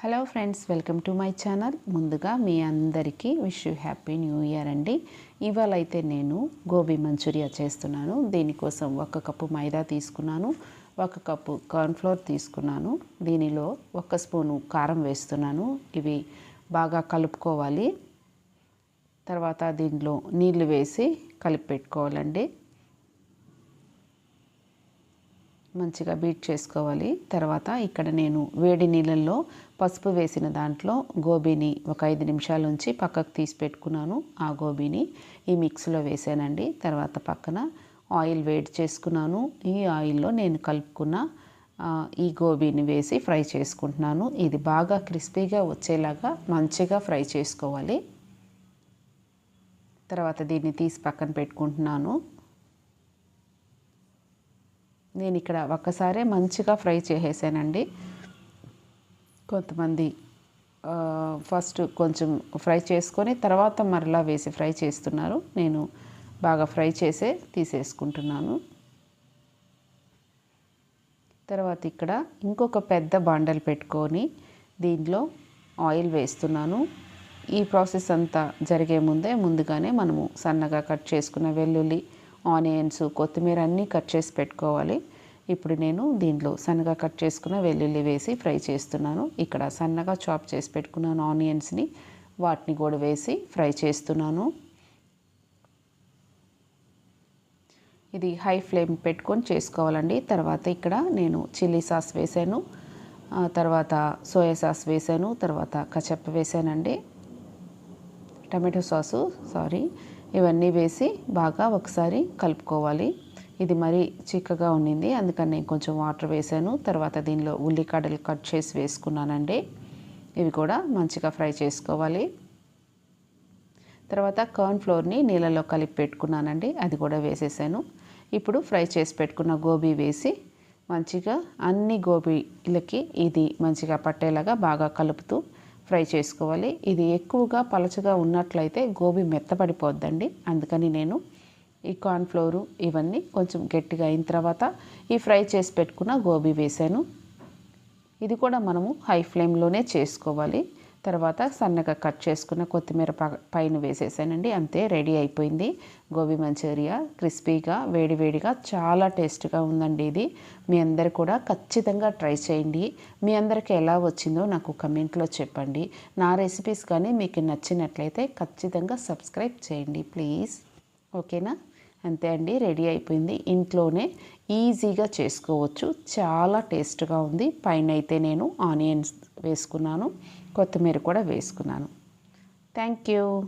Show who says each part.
Speaker 1: Hello friends welcome to my channel. ముందుగా మీ అందరికీ wish you happy new year అండి. ఇవాళ అయితే నేను గోబీ మంచూరియా చేస్తున్నాను. దీనికోసం ఒక కప్పు మైదా తీసుకున్నాను ఒక కప్పు కార్న్ఫ్లోర్ తీసుకున్నాను. దీనిలో ఒక స్పూను కారం వేస్తున్నాను. ఇవి బాగా కలుపుకోవాలి. తర్వాత దీంట్లో నీళ్ళు వేసి కలిపి పెట్టుకోవాలండి. మంచిగా బీట్ చేసుకోవాలి. తర్వాత ఇక్కడ నేను వేడి నీళ్ళల్లో పసుపు వేసిన దాంట్లో గోబీని ఒక ఐదు నిమిషాల నుంచి పక్కకు తీసి పెట్టుకున్నాను ఆ గోబీని ఈ మిక్స్లో వేసానండి. తర్వాత పక్కన ఆయిల్ వేడి చేసుకున్నాను. ఈ ఆయిల్లో నేను కలుపుకున్న ఈ గోబీని వేసి ఫ్రై చేసుకుంటున్నాను. ఇది బాగా క్రిస్పీగా వచ్చేలాగా మంచిగా ఫ్రై చేసుకోవాలి. తర్వాత దీన్ని తీసి పక్కన పెట్టుకుంటున్నాను. నేను ఇక్కడ ఒక్కసారే మంచిగా ఫ్రై చేసేసానండి. కొంతమంది ఫస్ట్ కొంచెం ఫ్రై చేసుకొని తర్వాత మరలా వేసి ఫ్రై చేస్తున్నారు. నేను బాగా ఫ్రై చేసే తీసేసుకుంటున్నాను. తర్వాత ఇక్కడ ఇంకొక పెద్ద బాండల్ పెట్టుకొని దీంట్లో ఆయిల్ వేస్తున్నాను. ఈ ప్రాసెస్ అంతా జరిగే ముందే ముందుగానే మనము సన్నగా కట్ చేసుకున్న వెల్లుల్లి ఆనియన్స్ కొత్తిమీర అన్నీ కట్ చేసి పెట్టుకోవాలి. ఇప్పుడు నేను దీంట్లో సన్నగా కట్ చేసుకున్న వెల్లుల్లి వేసి ఫ్రై చేస్తున్నాను. ఇక్కడ సన్నగా చాప్ చేసి పెట్టుకున్నాను ఆనియన్స్ని. వాటిని కూడా వేసి ఫ్రై చేస్తున్నాను. ఇది హై ఫ్లేమ్ పెట్టుకొని చేసుకోవాలండి. తర్వాత ఇక్కడ నేను చిల్లీ సాస్ వేసాను. తర్వాత సోయా సాస్ వేసాను. తర్వాత కచప్ప వేసానండి. టమాటో సాసు సారీ ఇవన్నీ వేసి బాగా ఒకసారి కలుపుకోవాలి. ఇది మరీ చిక్కగా ఉండింది అందుకని నేను కొంచెం వాటర్ వేసాను. తర్వాత దీనిలో ఉల్లిగడ్డలు కట్ చేసి వేసుకున్నానండి. ఇవి కూడా మంచిగా ఫ్రై చేసుకోవాలి. తర్వాత కార్న్ ఫ్లోర్ని నీళ్ళలో కలిపి పెట్టుకున్నానండి అది కూడా వేసేసాను. ఇప్పుడు ఫ్రై చేసి పెట్టుకున్న గోబీ వేసి మంచిగా అన్ని గోబీలకి ఇది మంచిగా పట్టేలాగా బాగా కలుపుతూ ఫ్రై చేసుకోవాలి. ఇది ఎక్కువగా పలచగా ఉన్నట్లయితే గోబీ మెత్తపడిపోద్దండి అందుకని నేను ఈ కార్న్ఫ్లోరు ఇవన్నీ కొంచెం గట్టిగా అయిన తర్వాత ఈ ఫ్రై చేసి పెట్టుకున్న గోబీ వేసాను ఇది కూడా మనము హై ఫ్లేమ్లోనే చేసుకోవాలి. తర్వాత సన్నగా కట్ చేసుకున్న కొత్తిమీర పైన వేసేసానండి. అంతే రెడీ అయిపోయింది. గోబీ మంచూరియా క్రిస్పీగా వేడివేడిగా చాలా టేస్ట్గా ఉందండి ఇది. మీ అందరు కూడా ఖచ్చితంగా ట్రై చేయండి. మీ అందరికి ఎలా వచ్చిందో నాకు కమెంట్లో చెప్పండి. నా రెసిపీస్ కానీ మీకు నచ్చినట్లయితే ఖచ్చితంగా సబ్స్క్రైబ్ చేయండి ప్లీజ్. ఓకేనా? అంతే అండి రెడీ అయిపోయింది. ఇంట్లోనే ఈజీగా చేసుకోవచ్చు. చాలా టేస్ట్గా ఉంది. పైన అయితే నేను ఆనియన్స్ వేసుకున్నాను. కొత్తిమీర కూడా వేసుకున్నాను. Thank you